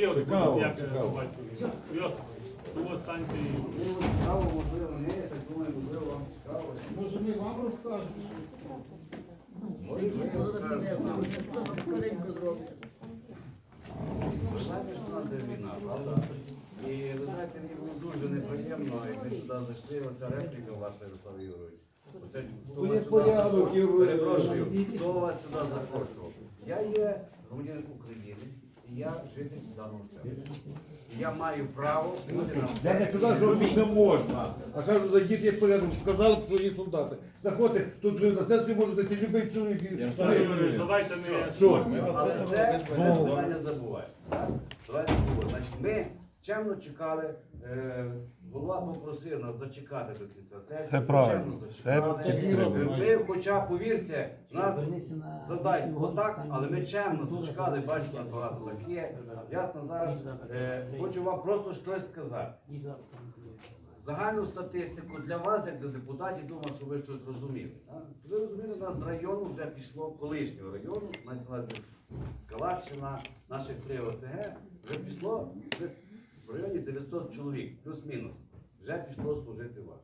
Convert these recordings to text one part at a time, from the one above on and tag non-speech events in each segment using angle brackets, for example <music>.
Ігор, Цікаво, як цікаво. батько? Йосип, того станьте і Можливо, цікаво, можливо, ні, я так думаю, можливо, вам цікаво. Може ми вам розкажемо? Ви знаєте, що нам де війна, правда? І ви знаєте, мені було дуже неприємно, як ви сюди зайшли, оця репліка ваша, Ярослав Ігорович. Оце, хто Ну, вас сюди Перепрошую, хто вас сюди запрошував? Я є громадянин України, я житель даного села. Я маю право бути на Я не сказав, що робити не можна. А кажу, зайдіть є порядок. Сказали, б, що є солдати. Заходьте, тут ви на сесію може зайти любий чоловік. Ігорович, давайте не Що? Але це ми не так? Давайте забуваємо. Значить, ми чемно чекали, е, голова попросив нас зачекати до кінця сесії. Все правильно, все підтримуємо. Ви, хоча, повірте, нас задають отак, але ми чемно зачекали, бачите, нас багато так є. Ясно, зараз е, хочу вам просто щось сказати. Загальну статистику для вас, як для депутатів, думаю, що ви щось розуміли. так? Ви розуміли, у нас з району вже пішло колишнього району, мається на увазі Скалаччина, наших три ОТГ, вже пішло в районі 900 чоловік, плюс-мінус. Вже пішло служити вас.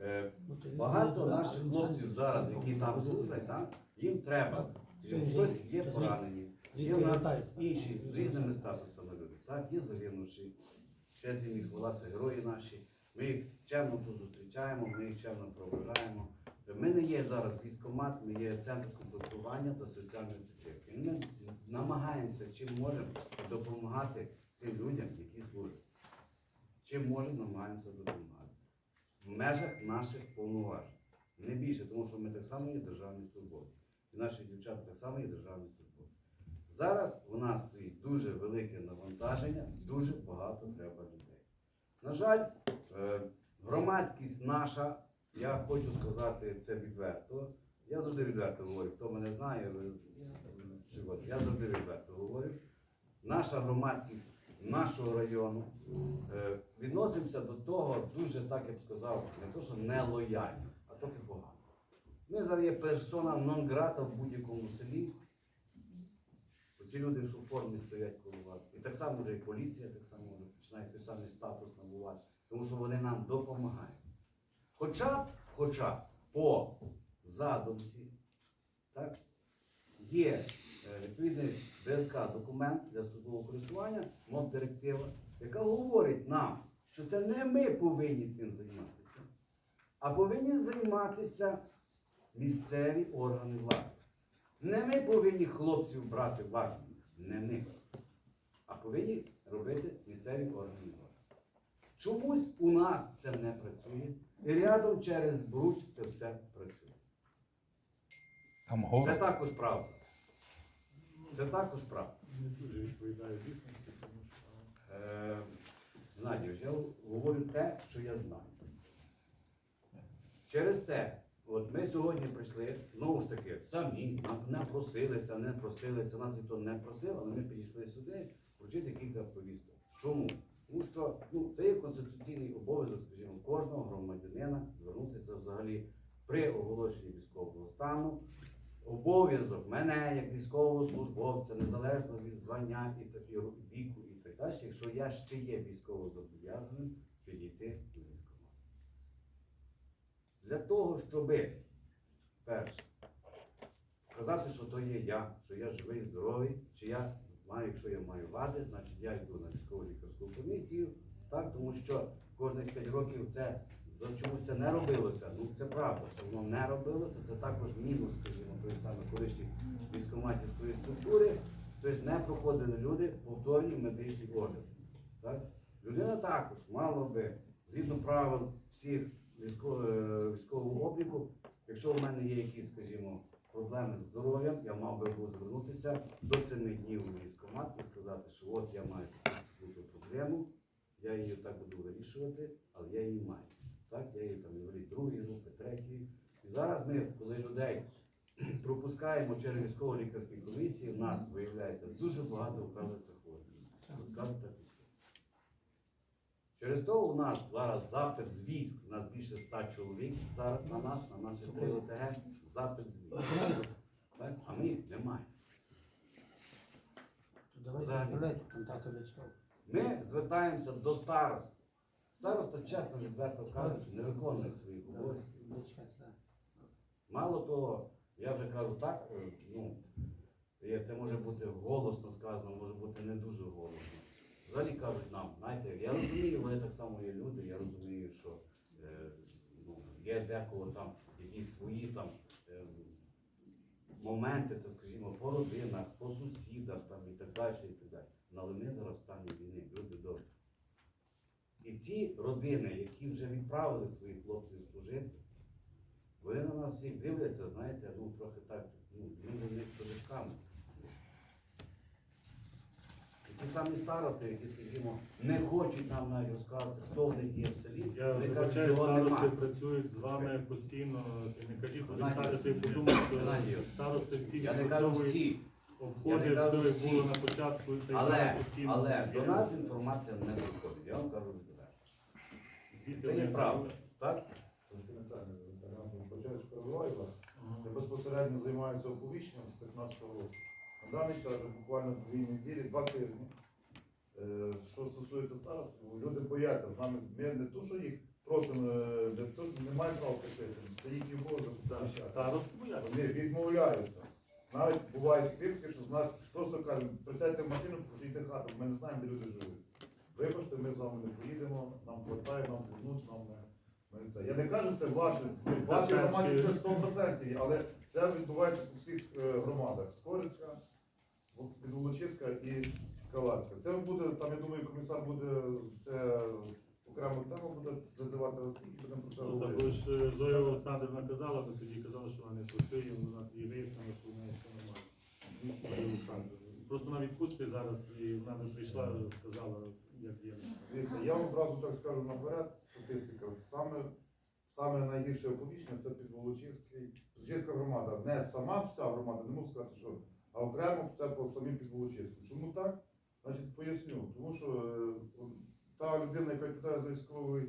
Е, Багато наших хлопців зараз, які там служать, так, їм треба. Хтось є поранені, є у нас інші з різними статусами люди. Так, є загинувші. Ще з їх була це герої наші. Ми їх чемно тут зустрічаємо, ми їх чемно проважаємо. Ми не є зараз військкомат, ми є центр комплектування та соціальної підтримки. Ми намагаємося, чим можемо допомагати тим людям, які служать. Чим можемо, намагаємося допомагати. В межах наших повноважень. Не більше, тому що ми так само є державні службовці. І наші дівчата так само є державні службовці. Зараз у нас стоїть дуже велике навантаження, дуже багато треба людей. На жаль, е, громадськість наша, я хочу сказати це відверто. Я завжди відверто говорю. Хто мене знає, я завжди відверто говорю. Наша громадськість нашого району е, відносимося до того дуже, так я б сказав, не то, що не лояльно, а трохи погано. Ми зараз є персона нон грата в будь-якому селі. Ці люди, що в формі стоять коло вас. І так само вже і поліція так само починає той самий статус набувати, тому що вони нам допомагають. Хоча б, хоча б по задумці, так, є е, відповідний ДСК документ для службового користування, мод директива, яка говорить нам, що це не ми повинні тим займатися, а повинні займатися місцеві органи влади. Не ми повинні хлопців брати в армію, не ми, а повинні робити місцеві органи влади. Чомусь у нас це не працює, і рядом через Збруч це все працює. Це також правда. Це також правда. не дуже відповідає дійсності, тому що Е, Геннадійович, я говорю те, що я знаю. Через те, от ми сьогодні прийшли, знову ж таки, самі, не просилися, не просилися, нас ніхто не просив, але ми підійшли сюди вручити кілька повісток. Чому? Тому що ну, це є конституційний обов'язок, скажімо, кожного громадянина звернутися взагалі при оголошенні військового стану. Обов'язок мене, як військового службовця, незалежно від звання і, віку і так далі, якщо я ще є військово зобов'язаним, підійти до військкомату. Для того, щоб перше сказати, що то є я, що я живий, здоровий, чи я маю, якщо я маю вади, значить я йду на військову лікарську комісію, так, тому що кожних 5 років це за чомусь це не робилося. Ну це правда, це воно не робилося. Це також мінус, скажімо, тої саме колишньої військоматівської структури. Тобто не проходили люди повторні медичні огляди. Так? Людина також мала би, згідно правил всіх е, військового обліку, якщо у мене є якісь, скажімо, проблеми з здоров'ям, я мав би був звернутися до 7 днів у військкомат і сказати, що от я маю таку проблему, я її так буду вирішувати, але я її маю. Так, я її там інвалід другої групи, третьої. І зараз ми, коли людей <clears throat> пропускаємо через військово-лікарські комісії, в нас виявляється дуже багато вказується хворих. Через то у нас зараз запит з військ, у нас більше ста чоловік зараз на нас, на наші три ОТГ, запит з військ. Так? А ми їх не. Давайте. Ми звертаємося до старост. Староста, чесно, відверто кажучи, не виконує своїх обов'язків. Мало того, я вже кажу так, е, ну, це може бути голосно сказано, може бути не дуже голосно. Взагалі кажуть нам, знаєте, я розумію, вони так само є люди, я розумію, що е, ну, є декого там якісь свої там е, моменти, так скажімо, по родинах, по сусідах там і так далі, і так далі. Ну, Але ми зараз в стані війни, люди добрі. І ці родини, які вже відправили своїх хлопців служити, вони на нас всіх дивляться, знаєте, ну трохи так, ну, ми до них подишками. І ті самі старости, які, скажімо, не хочуть нам навіть розказувати, хто в них є в селі, Я вони кажуть, вибачаю, його старости немає. працюють з вами постійно. І не кажіть, Геннадій, собі подумали, Геннадій, що старости всі Я не кажу відпрацьовують всі, обходи, я не кажу все як всі. було на початку, та й але, зараз постійно. але до нас інформація не доходить. Я вам кажу Це неправда. Так? Трошки не так, почали перебуваю вас. Я безпосередньо займаюся оповіщенням з 15 року. На даний час буквально дві неділі, два тижні. Е, Що стосується старостів, люди бояться з нами. Ми не то, що їх просимо, е, не то, що немає права просити, це їхній обов'язок. Вони відмовляються. Навіть бувають випадки, що з нас просто кажуть, присядьте в машину, покажіть хату, ми не знаємо, де люди живуть. Вибачте, ми з вами не поїдемо, нам хватає, нам повернуть, нам не. ми це. Я не кажу, це ваше, Це ваші громаді це 100%, але це відбувається по всіх е, громадах. Скорицька, Підволочиська і Скалацька. Це буде, там, я думаю, комісар буде це окремо тему буде визивати і будемо про це Ну, говорити. Також е, Зоя Олександрівна казала, ми тоді казали, що вона не працює, вона тоді вияснила, що в неї все нормально. Зоя Олександрівна. Просто на відпустці зараз і вона не прийшла, сказала, як є. Дивіться, я одразу так скажу наперед, статистика. Саме, саме найгірше оповіщення це Підволочиський, Підволочиська громада. Не сама вся громада, не можу сказати, що, а окремо це по самій Підволочиську. Чому так? Значить, поясню. Тому що е, та людина, яка відповідає за військовий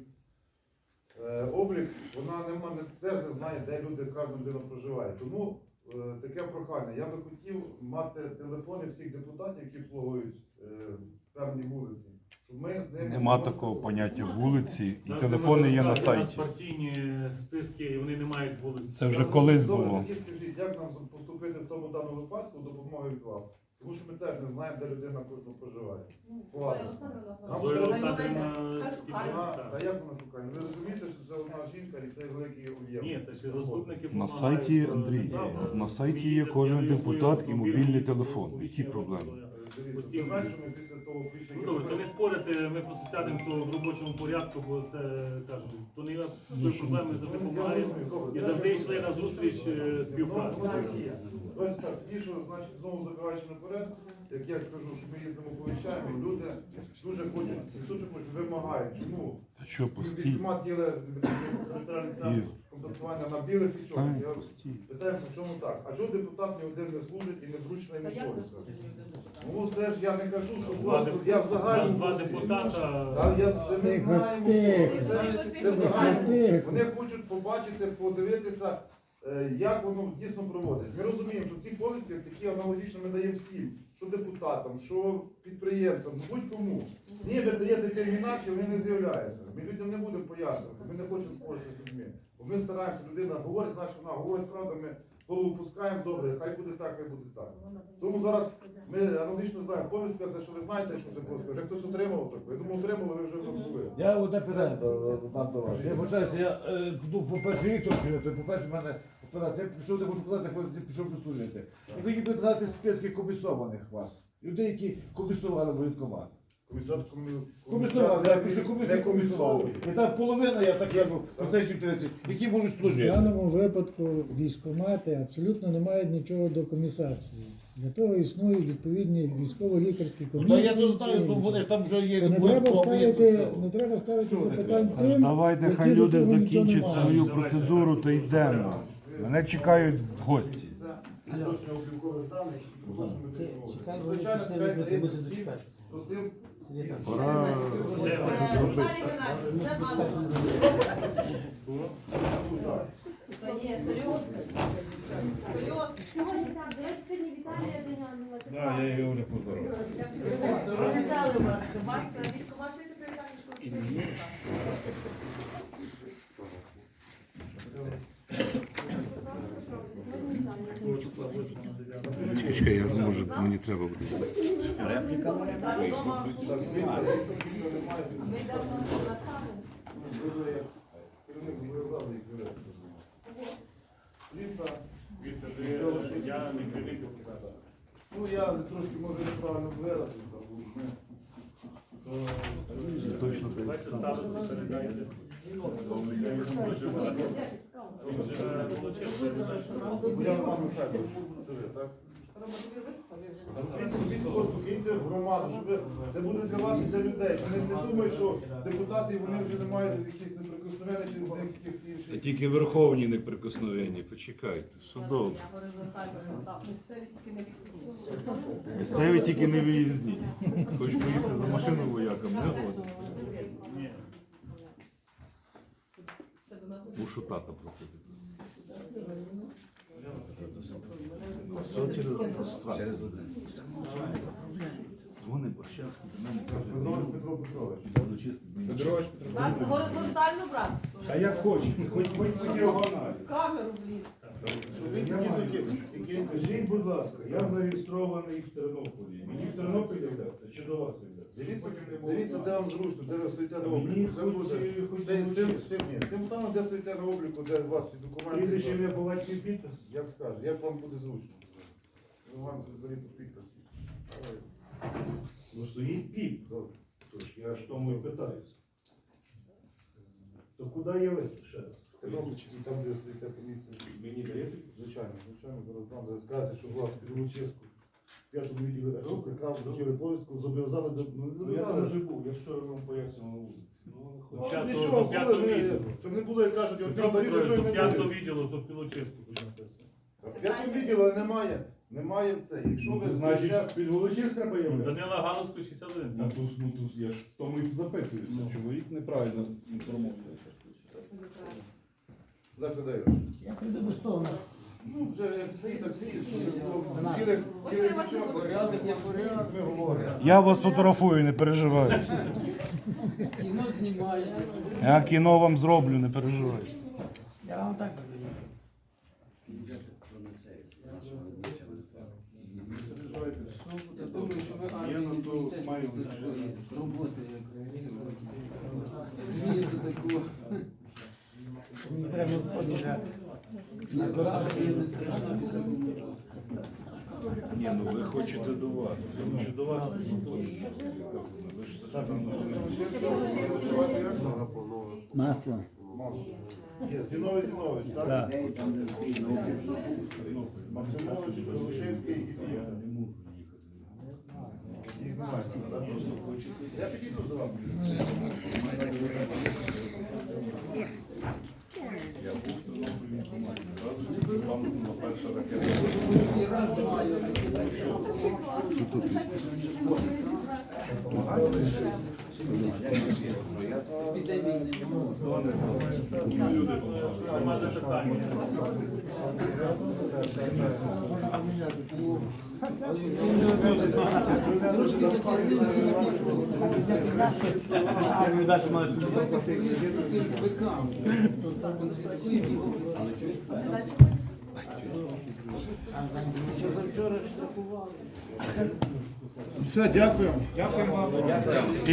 е, облік, вона нема, не, теж не знає, де люди, кожна людина проживає. Тому таке прохання. Я би хотів мати телефони всіх депутатів, які обслуговують е, певні вулиці. Щоб ми з ними Нема такого поняття вулиці, і телефони є на у нас сайті. партійні списки, і вони не мають вулиць. Це вже колись Добре, було. тоді скажіть, як нам поступити в тому даному випадку допомоги від вас? Тому що ми теж не знаємо, де людина кожна проживає. Ладно. Нам Зоя треба- Олександрівна. Вона, так. та як вона шукає? Ви розумієте, що це одна жінка і це великий об'єм. Ні, та ще заступники На сайті, е, Андрій, на сайті є кожен депутат і мобільний телефон. Які проблеми? Дивіться, Постійно. що ми після того. Ну добре, то не спорити, ми просто сядемо то в робочому порядку, бо це кажемо, то не є проблеми завжди допомагаємо. І завжди йшли на зустріч е, співпраці. Ось так, ті, значить знову забігаючи наперед, як я кажу, що ми їздимо повіщаємо, люди дуже хочуть, дуже хочуть, вимагають. Чому? Та що, ділить територіальний центр комплектування на білих. Стань, Я питаємося, чому так? А чого депутат ні один не служить і не зручно йому депутата? Ну це ж я не кажу, що деп- я в У нас загальному. два Та я це Тихо, знаємо, це, це в загальному. Вони хочуть побачити, подивитися, е, як воно дійсно проводить. Ми розуміємо, що ці повістки такі аналогічно ми даємо всім, що депутатам, що підприємцям, ну, будь-кому. Ні, ви даєте тим інакше, вони не з'являються. Ми людям не будемо пояснювати, ми не хочемо спорити з людьми. Бо ми стараємося, людина говорить, значить вона говорить правду, ми голову пускаємо, добре, хай буде так, хай буде так. Тому зараз ми аналогічно знаємо, повістка це, що ви знаєте, що це повістка. Вже хтось отримав таку. Я думаю, отримали, ви вже були. Я одне питання до- до вас. Я вибачаюся, я е, ну, по-перше, Віктор, то, по-перше, в мене операція. Я пішов, не можу казати, коли я пішов послужити. Я хотів би знати списки комісованих вас. Людей, які комісували воєнкомат. Комісар комі- Комісували, я пишу комісію комісував. І там половина, я так кажу, процентів 30, які можуть В служити. даному випадку військкомати абсолютно не мають нічого до комісації. Для того існують відповідні військово-лікарські Ну, комісії. та я то знаю, ну вони ж там вже є. Не воєнкоми, треба ставити, не треба ставити запитань тим, Давайте, які хай до люди того не закінчать свою процедуру та йдемо. Мене чекають в гості. Облікових даних Звичайно, після зачекати. з. Пора зробити. Да, я його вже поздоровив. Привітали вас. Вас військова швидше привітали. Чекай, я може мені треба буде. Репліка на репліку. Вдома Так, Віктор, якщо Віктора немає, то ми йдемо на каву. буде як керівник зобов'язаний їх вирішити. Віктор, Дивіться, ви- я не керівник показав. Ну я трошки може неправильно ми- Точно Давайте ставити, передайте. Я вам так? В громаду, щоб це буде для вас і для людей. Вони не думають, що депутати вони вже не мають якісь неприкосновення чи них якісь інші. Тільки верховні неприкосновенні, почекайте, судово. Місцеві тільки не відсутні. Місцеві тільки не виїзні. Хоч поїхати за машину воякам, не годно. Мушу тата просити. Все через. Через один. Дзвони борщавський до мене каже, Петрович Петро Петрович. Петрович. Вас горизонтально брати. А як хочете, хоч хоч по діагоналі. Камеру вліз. Скажіть, будь ласка, я зареєстрований в Тернополі. Мені в Тернопіль йдеться чи до вас йдеться? Дивіться, де вам зручно, де ви стоїте на обліку. Це буде цим, цим самим, де стоїте на обліку, де у вас і Прізвище документи. ім'я по батькові підпис? Як скаже, як вам буде зручно. Ви вам взагалі підпис. Ну стоїть піп. Тож я ж тому і питаюся. То куди явитися ще раз? Тернопільський, там, де стоїте комісія. Мені даєте? Звичайно, звичайно, зараз дам. Зараз скажете, що вас під Луческу в п'ятому відділі якраз вручили повістку, зобов'язали до... Ну, Ну я там живу, я вчора вам пояснював на вулиці. Ну, не Ну, хочу. П'ятого- Нічого, до п'ятого коли ми- відділу. щоб не було, як кажуть, от Петро дають, Петрович, той до не п'ятого дають. відділу, то в Пілочиську тут написано. В п'ятому відділі немає. Немає в це. Якщо Ну, ви то, значить, під Волочиськ треба являтися? Данила Галузько 61. Ну, тут, ну, тут я ж в тому і запитуюся. Чоловік неправильно інформує. закладаю. Я прийду безстовно. Ну, вже як всі таксі, білих, Оце білих я вас не нічого, буду. порядок, не порядок, ми говоримо. Я вас фотографую, не переживайте. Кіно знімає. Я кіно вам зроблю, не переживайте. Я вам так передаю. Я думаю, що ви армію роботи якраз звіту таку треба входити вже. не страшно після Ні, ну ви хочете до вас. Я хочу до вас. Ви ж це Масло. Масло. Є, Зіновий Зінович, так? Так. Максимович, Лушинський і Фієта. Їх немає всіх, так? Я підійду до вас. Вам Що завчора штрафували. Все, дякую. Дякую вам.